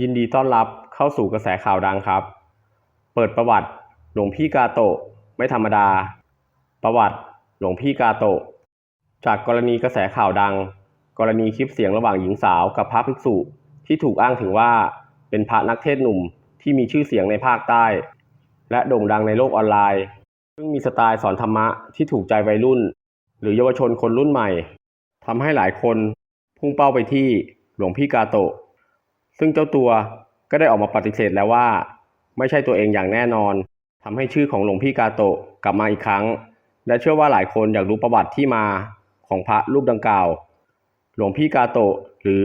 ยินดีต้อนรับเข้าสู่กระแสข่าวดังครับ เปิดประวัติหลวงพี่กาโตะไม่ธรรมดา ประวัติหลวงพี่กาโตะจากกรณีกระแสข่าวดัง กรณีคลิปเสียงระหว่างหญิงสาวกับพระภิกษุที่ถูกอ้างถึงว่าเป็นพระนักเทศน์หนุ่มที่มีชื่อเสียงในภาคใต้ และโด่งดังในโลกออนไลน์ ซึ่งมีสไตล์สอนธรรมะที่ถูกใจวัยรุ่น หรือเยาวชนคนรุ่นใหม่ทำให้หลายคนพุ่งเป้าไปที่หลวงพี่กาโตะ ซึ่งเจ้าตัวก็ได้ออกมาปฏิเสธแล้วว่า ไม่ใช่ตัวเองอย่างแน่นอนทำให้ชื่อของหลวงพี่กาโตะกลับมาอีกครั้ง และเชื่อว่าหลายคนอยากรู้ประวัติที่มาของพระรูปดังกล่าว หลวงพี่กาโตะหรือ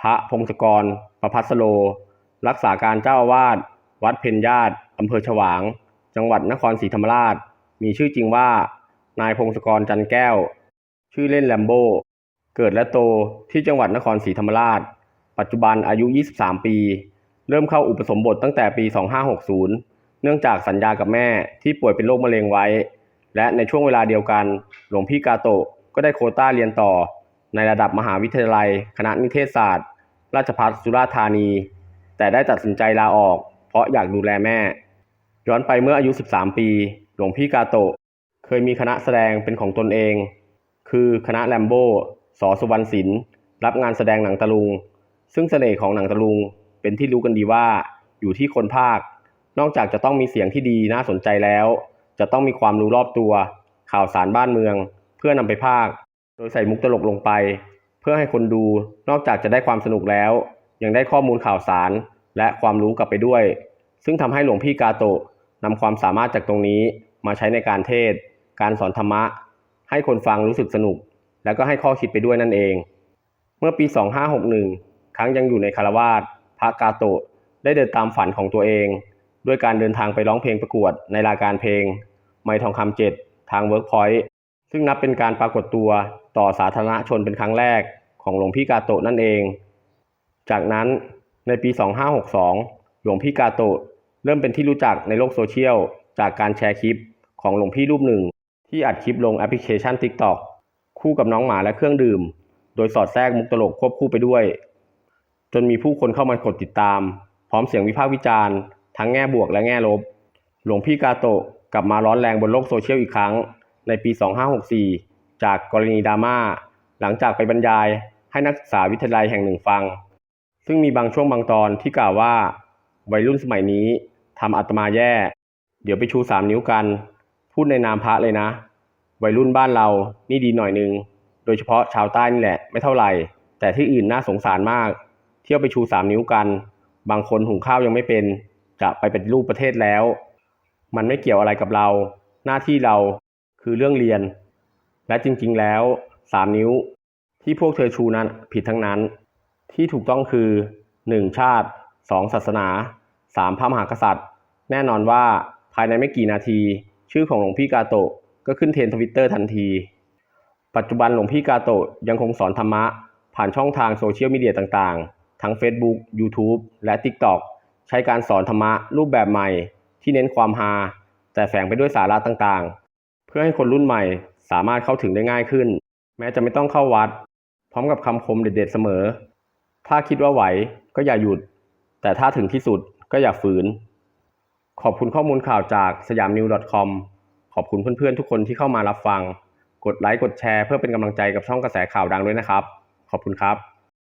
พระพงศกรประพัสโล รักษาการเจ้าอาวาสวัดเพ็ญญาติอำเภอฉวาง จังหวัดนครศรีธรรมราช มีชื่อจริงว่า นายพงศกรจันแก้ว ชื่อเล่นแลมโบ เกิดและโตที่จังหวัดนครศรีธรรมราช ปัจจุบันอายุ 23 ปี เริ่มเข้าอุปสมบทตั้งแต่ปี 2560 เนื่องจากสัญญากับแม่ที่ป่วยเป็นโรคมะเร็งไว้ และในช่วงเวลาเดียวกัน หลวงพี่กาโตะก็ได้โคต้าเรียนต่อ ในระดับมหาวิทยาลัย คณะนิเทศศาสตร์ ราชภัฏสุราษฎร์ธานี แต่ได้ตัดสินใจลาออก เพราะอยากดูแลแม่ ย้อนไปเมื่ออายุ 13 ปี หลวงพี่กาโตะเคยมีคณะแสดงเป็นของตนเอง คือคณะแลมโบสอสุวรรณศิลป์รับงานแสดงหนังตะลุง ซึ่งเสน่ห์ของหนังตะลุงเป็นที่รู้กันดีว่าอยู่ที่คนภาคนอกจากจะต้องมีเสียงที่ดีน่าสนใจแล้ว จะต้องมีความรู้รอบตัว ข่าวสารบ้านเมือง เพื่อนำไปภาค โดยใส่มุกตลกลงไป เพื่อให้คนดูนอกจากจะได้ความสนุกแล้ว ยังได้ข้อมูลข่าวสารและความรู้กลับไปด้วย ซึ่งทำให้หลวงพี่กาโตะนำความสามารถจากตรงนี้มาใช้ในการเทศ การสอนธรรมะ ให้คนฟังรู้สึกสนุก แล้วก็ให้ข้อคิดไปด้วยนั่นเอง เมื่อปี 2561 ครั้งยังอยู่ในคารวาสพระกาโตะได้เดินตามฝันของตัวเอง ด้วยการเดินทางไปร้องเพลงประกวดในรายการเพลง ไม่ทองคำเจ็ดทางเวิร์กพอยต์ซึ่งนับเป็นการปรากฏตัวต่อสาธารณชนเป็นครั้งแรกของหลวงพี่กาโตะนั่นเอง จากนั้นในปี 2562 หลวงพี่กาโตะเริ่มเป็นที่รู้จักในโลกโซเชียล จากการแชร์คลิปของหลวงพี่รูปหนึ่ง ที่อัดคลิปลงแอปพลิเคชัน TikTok คู่กับน้องหมาและเครื่องดื่ม โดยสอดแทรกมุกตลกควบคู่ไปด้วย จนมีผู้คนเข้ามากดติดตาม พร้อมเสียงวิพากษ์วิจารณ์ ทั้งแง่บวกและแง่ลบ หลวงพี่กาโตะกลับมาร้อนแรงบนโลกโซเชียลอีกครั้ง ในปี 2564 จากกรณีดราม่า หลังจากไปบรรยายให้นักศึกษาวิทยาลัยแห่งหนึ่งฟัง ซึ่งมีบางช่วงบางตอนที่กล่าวว่า วัยรุ่นสมัยนี้ทำอาตมาแย่ เดี๋ยวไปชูสามนิ้วกัน พูดในนามพระเลยนะ วัยรุ่นบ้านเรานี่ดีหน่อยนึง โดยเฉพาะชาวใต้นี่แหละไม่เท่าไหร่ แต่ที่อื่นน่าสงสารมาก เที่ยวไปชูสามนิ้วกัน บางคนหุงข้าวยังไม่เป็น จะไปเป็นรูปประเทศแล้ว มันไม่เกี่ยวอะไรกับเรา หน้าที่เราคือเรื่องเรียน และจริงๆแล้วสามนิ้ว ที่พวกเธอชูนั้นผิดทั้งนั้น ที่ถูกต้องคือ 1. ชาติ 2. ศาสนา 3. พระมหากษัตริย์ แน่นอนว่าภายในไม่กี่นาที ชื่อของหลวงพี่กาโตะก็ขึ้นเทรนด์ทวิตเตอร์ทันที ปัจจุบันหลวงพี่กาโตะยังคงสอนธรรมะ ผ่านช่องทางโซเชียลมีเดียต่างๆ ทั้ง Facebook YouTube และ TikTok ใช้การสอนธรรมะรูปแบบใหม่ที่เน้นความฮาแต่แฝงไปด้วยสาระต่างๆ เพื่อให้คนรุ่นใหม่สามารถเข้าถึงได้ง่ายขึ้น แม้จะไม่ต้องเข้าวัด พร้อมกับคำคมเด็ดๆเสมอ ถ้าคิดว่าไหวก็อย่าหยุด แต่ถ้าถึงที่สุดก็อย่าฝืน ขอบคุณข้อมูลข่าวจากสยามนิว .com ขอบคุณเพื่อนๆทุกคนที่เข้ามารับฟัง กดไลค์กดแชร์เพื่อเป็นกำลังใจกับช่องกระแสข่าวดังด้วยนะครับ ขอบคุณครับ